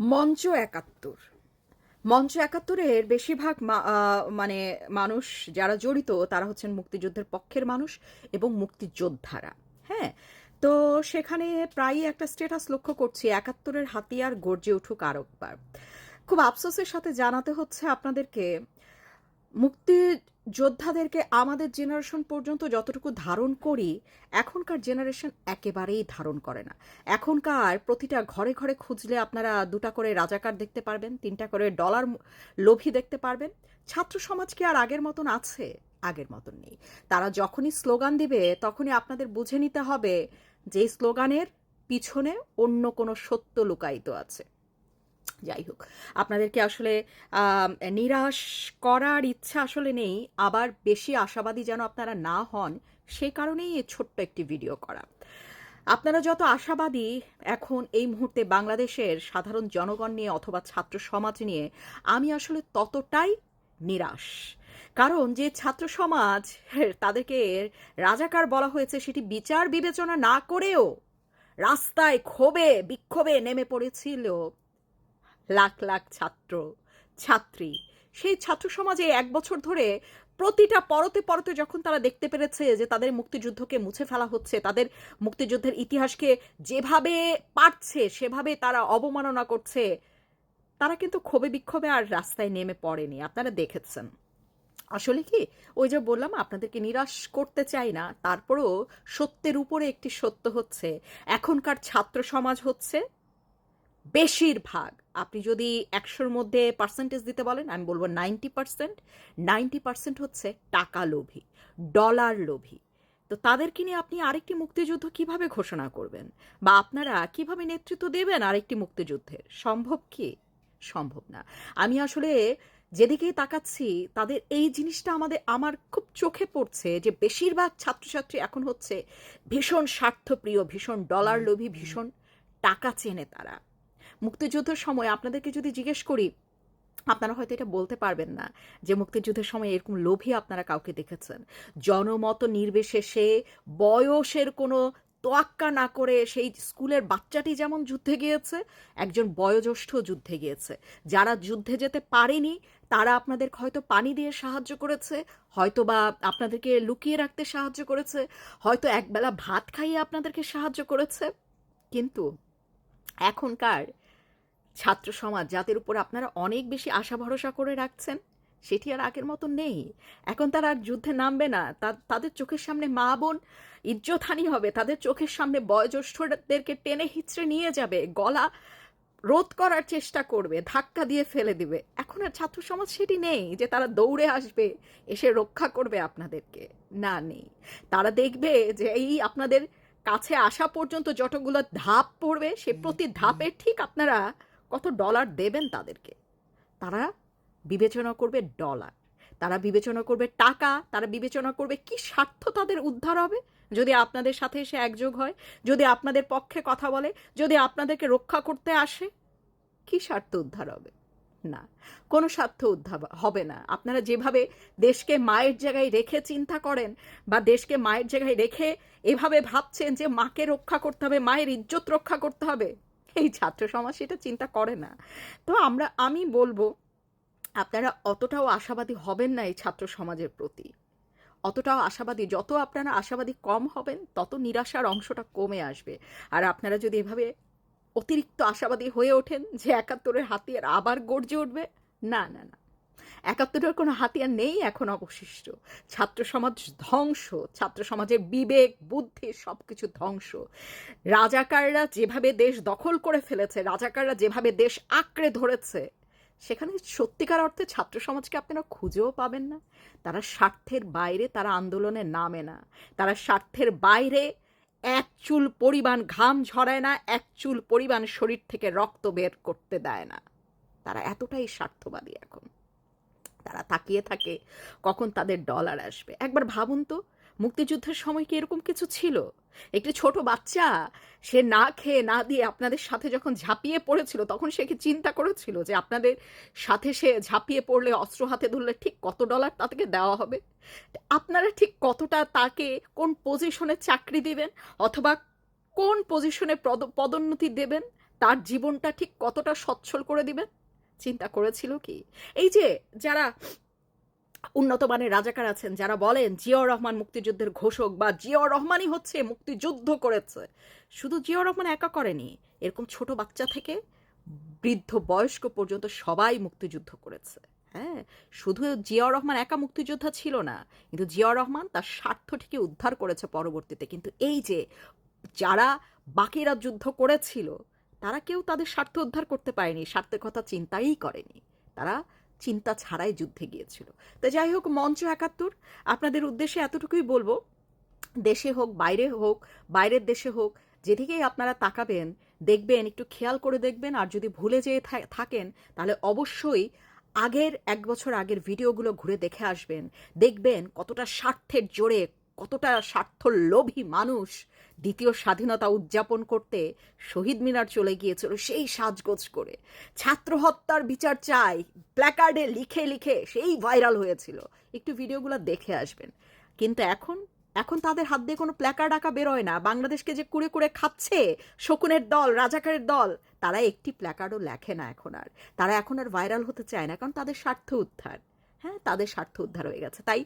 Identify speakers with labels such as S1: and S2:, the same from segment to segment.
S1: মঞ্চ একাত্তর। মঞ্চ একাত্তরের বেশিরভাগ মানে মানুষ যারা জড়িত, তারা হচ্ছেন মুক্তিযুদ্ধের পক্ষের মানুষ এবং মুক্তিযোদ্ধারা। হ্যাঁ? তো সেখানে প্রায়ই একটা স্টেটাস লক্ষ্য করছি, একাত্তরের হাতিয়ার গর্জে উঠুক আরেকবার। খুব আফসোসের সাথে জানাতে হচ্ছে আপনাদেরকে মুক্তি যোদ্ধাদেরকে আমাদের জেনারেশন পর্যন্ত যতটুকু ধারণ করি, এখনকার জেনারেশন একেবারেই ধারণ করে না। এখনকার প্রতিটা ঘরে ঘরে খুঁজলে আপনারা দুটা করে রাজাকার দেখতে পারবেন, তিনটা করে ডলার লোভী দেখতে পারবেন। ছাত্র সমাজ কি আর আগের মতন আছে? আগের মতন নেই। তারা যখনই স্লোগান দিবে, তখনই আপনাদের বুঝে নিতে হবে যে স্লোগানের পিছনে অন্য কোনো সত্য লুকায়িত আছে। যাই হোক, আপনাদেরকে আসলে নিরাশ করার ইচ্ছা আসলে নেই, আবার বেশি আশাবাদী যেন আপনারা না হন, সে কারণেই ছোট্ট একটি ভিডিও করা। আপনারা যত আশাবাদী এখন এই মুহূর্তে বাংলাদেশের সাধারণ জনগণ নিয়ে অথবা ছাত্র সমাজ নিয়ে, আমি আসলে ততটাই নিরাশ। কারণ যে ছাত্র সমাজ, তাদেরকে রাজাকার বলা হয়েছে, সেটি বিচার বিবেচনা না করেও রাস্তায় ক্ষোভে, বিক্ষোভে নেমে পড়েছিল। লাখ লাখ ছাত্র, ছাত্রী। সেই ছাত্র সমাজে এক বছর ধরে প্রতিটা পরতে পরতে যখন তারা দেখতে পেরেছে যে তাদের মুক্তিযুদ্ধকে মুছে ফেলা হচ্ছে, তাদের মুক্তিযুদ্ধের ইতিহাসকে যেভাবে পারছে, সেভাবে তারা অবমাননা করছে, তারা কিন্তু ক্ষোভে বিক্ষোভে আর রাস্তায় নেমে পড়েনি। আপনারা দেখেছেন। আসলে কি? ওই যে বললাম, আপনাদেরকে নিরাশ করতে চাই না, তারপরেও সত্যের উপরে একটি সত্য হচ্ছে। এখনকার ছাত্র সমাজ হচ্ছে বেশিরভাগ আপনি যদি একশোর মধ্যে পার্সেন্টেজ দিতে বলেন আমি বলব নাইনটি পার্সেন্ট নাইনটি পার্সেন্ট হচ্ছে টাকা লোভী ডলার লোভী। তো তাদেরকে নিয়ে আপনি আরেকটি মুক্তিযুদ্ধ কীভাবে ঘোষণা করবেন? বা আপনারা কীভাবে নেতৃত্ব দেবেন আরেকটি মুক্তিযুদ্ধের? সম্ভব কি? সম্ভব না। আমি আসলে যেদিকেই তাকাচ্ছি তাদের এই জিনিসটা আমাদের আমার খুব চোখে পড়ছে যে বেশিরভাগ ছাত্রছাত্রী এখন হচ্ছে ভীষণ স্বার্থপ্রিয় ভীষণ ডলার লোভী ভীষণ টাকা চেনে তারা। মুক্তিযুদ্ধের সময় আপনাদেরকে যদি জিজ্ঞেস করি, আপনারা হয়তো এটা বলতে পারবেন না যে মুক্তিযুদ্ধের সময় এরকম লোভী আপনারা কাউকে দেখেছেন। জনমত নির্বিশেষে বয়সের কোনো তোয়াক্কা না করে সেই স্কুলের বাচ্চাটি যেমন যুদ্ধে গিয়েছে, একজন বয়োজ্যেষ্ঠ যুদ্ধে গিয়েছে। যারা যুদ্ধে যেতে পারেনি, তারা আপনাদের হয়তো পানি দিয়ে সাহায্য করেছে হয়তো বা আপনাদেরকে লুকিয়ে রাখতে সাহায্য করেছে, হয়তো একবেলা ভাত খাইয়ে আপনাদেরকে সাহায্য করেছে। কিন্তু এখনকার ছাত্র সমাজ যাদের উপর আপনারা অনেক বেশি আশা ভরসা করে রাখছেন সেটি আর আগের মতো নেই। এখন তারা আর যুদ্ধে নামবে না। তাদের চোখের সামনে মা বোন ইজ্জতহানি হবে। তাদের চোখের সামনে বয়োজ্যেষ্ঠদেরকে টেনে হিচড়ে নিয়ে যাবে। গলা রোধ করার চেষ্টা করবে ধাক্কা দিয়ে ফেলে দিবে। এখন আর ছাত্র সমাজ সেটি নেই যে তারা দৌড়ে আসবে এসে রক্ষা করবে আপনাদেরকে। না নেই। তারা দেখবে যে এই আপনাদের কাছে আসা পর্যন্ত যতগুলো ধাপ পড়বে সে প্রতি ধাপে ঠিক আপনারা কত ডলার দেবেন তাদেরকে? তারা বিবেচনা করবে ডলার তারা বিবেচনা করবে টাকা, তারা বিবেচনা করবে কি স্বার্থ তাদের উদ্ধার হবে? যদি আপনাদের সাথে এসে একযোগ হয়, যদি আপনাদের পক্ষে কথা বলে, যদি আপনাদেরকে রক্ষা করতে আসে, কি স্বার্থ উদ্ধার হবে? না, কোনো স্বার্থ উদ্ধার হবে না। আপনারা যেভাবে দেশকে মায়ের জায়গায় রেখে চিন্তা করেন বা দেশকে মায়ের জায়গায় রেখে এভাবে ভাবছেন যে মাকে রক্ষা করতে হবে, মায়ের ইজ্জত রক্ষা করতে হবে এই ছাত্র সমাজ সেটা চিন্তা করে না। তো আমরা, আমি বলব, আপনারা অতটাও আশাবাদী হবেন না এই ছাত্র সমাজের প্রতি। অতটাও আশাবাদী, যত আপনারা আশাবাদী কম হবেন, তত নিরাশার অংশটা কমে আসবে। আর আপনারা যদি এভাবে অতিরিক্ত আশাবাদী হয়ে ওঠেন যে একাত্তরের হাতিয়ার আবার গর্জে উঠবে, না না না। একাত্তরের কোনো হাতিয়ার নেই এখন অবশিষ্ট। ছাত্র সমাজ ধ্বংস, ছাত্র সমাজের বিবেক, বুদ্ধি সব কিছু ধ্বংস। রাজাকাররা যেভাবে দেশ দখল করে ফেলেছে, রাজাকাররা যেভাবে দেশ আঁকড়ে ধরেছে, সেখানে সত্যিকার অর্থে ছাত্র সমাজকে আপনারা খুঁজেও পাবেন না। তারা স্বার্থের বাইরে তারা আন্দোলনে নামে না। তারা স্বার্থের বাইরে এক চুল পরিমাণ ঘাম ঝরায় না, এক চুল পরিমাণ শরীর থেকে রক্ত বের করতে দেয় না। তারা এতটাই স্বার্থবাদী এখন। তারা তাকিয়ে থাকে কখন তাদের ডলার আসবে। একবার ভাবুন তো, মুক্তিযুদ্ধের সময় কি এরকম কিছু ছিল? একটি ছোট বাচ্চা, সে না খেয়ে না দিয়ে আপনাদের সাথে যখন ঝাঁপিয়ে পড়েছিল, তখন সে কি চিন্তা করেছিল যে আপনাদের সাথে সে ঝাঁপিয়ে পড়লে অস্ত্র হাতে ধরলে ঠিক কত ডলার তাকে দেওয়া হবে? আপনারা ঠিক কতটা তাকে কোন পজিশনে চাকরি দিবেন অথবা কোন পজিশনে পদ- পদোন্নতি দেবেন? তার জীবনটা ঠিক কতটা সচ্ছল করে দিবেন? চিন্তা করেছিল কি? এই যে যারা উন্নত মানের রাজাকার আছেন, যারা বলেন জিয়াউর রহমান মুক্তিযুদ্ধের ঘোষক বা জিয়াউর রহমানই হচ্ছে মুক্তিযুদ্ধ করেছে, শুধু জিয়াউর রহমান একা করেনি, এরকম ছোট বাচ্চা থেকে বৃদ্ধ বয়স্ক পর্যন্ত সবাই মুক্তিযুদ্ধ করেছে। হ্যাঁ শুধু জিয়াউর রহমান একা মুক্তিযোদ্ধা ছিল না, কিন্তু জিয়াউর রহমান তার স্বার্থটিকে উদ্ধার করেছে পরবর্তীতে। কিন্তু এই যে যারা বাকিরা যুদ্ধ করেছিল তারা কেউ তাদের স্বার্থ উদ্ধার করতে পারেনি, স্বার্থের কথা চিন্তাই করেনি। তারা চিন্তা ছাড়াই যুদ্ধে গিয়েছিল। তো যাই হোক, মঞ্চ একাত্তর, আপনাদের উদ্দেশ্যে এতটুকুই বলব, দেশে হোক, বাইরে হোক, বাইরের দেশে হোক, যেদিকেই আপনারা তাকাবেন, দেখবেন, একটু খেয়াল করে দেখবেন, আর যদি ভুলে যেয়ে থাকেন, তাহলে অবশ্যই আগের, এক বছর আগের ভিডিওগুলো ঘুরে দেখে আসবেন। দেখবেন কতটা স্বার্থের জোরে কতটা স্বার্থ লোভী মানুষ দ্বিতীয় স্বাধীনতা উদযাপন করতে শহীদ মিনার চলে গিয়েছিল সেই সাজগোজ করে। ছাত্র হত্যার বিচার চাই, প্ল্যাকার্ডে লিখে লিখে সেই ভাইরাল হয়েছিল। একটু ভিডিওগুলো দেখে আসবেন। কিন্তু এখন এখন তাদের হাত দিয়ে কোনো প্ল্যাকার্ড আঁকা বেরোয় না। বাংলাদেশকে যে কুড়ে কুড়ে খাচ্ছে শকুনের দল, রাজাকারের দল, তারা একটি প্ল্যাকার্ডও লেখে না এখন আর। তারা এখন আর ভাইরাল হতে চায় না, কারণ তাদের স্বার্থ উদ্ধার। হ্যাঁ তাদের স্বার্থ উদ্ধার হয়ে গেছে। তাই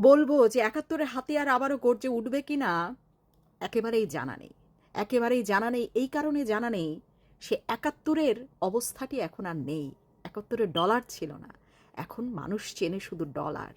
S1: বলব যে একাত্তরের হাতিয়ার আবারও গর্জে উঠবে কি না, একেবারেই জানা নেই। একেবারেই জানা নেই, এই কারণে জানা নেই সে একাত্তরের অবস্থাটি এখন আর নেই। একাত্তরের ডলার ছিল না। এখন মানুষ চেনে শুধু ডলার।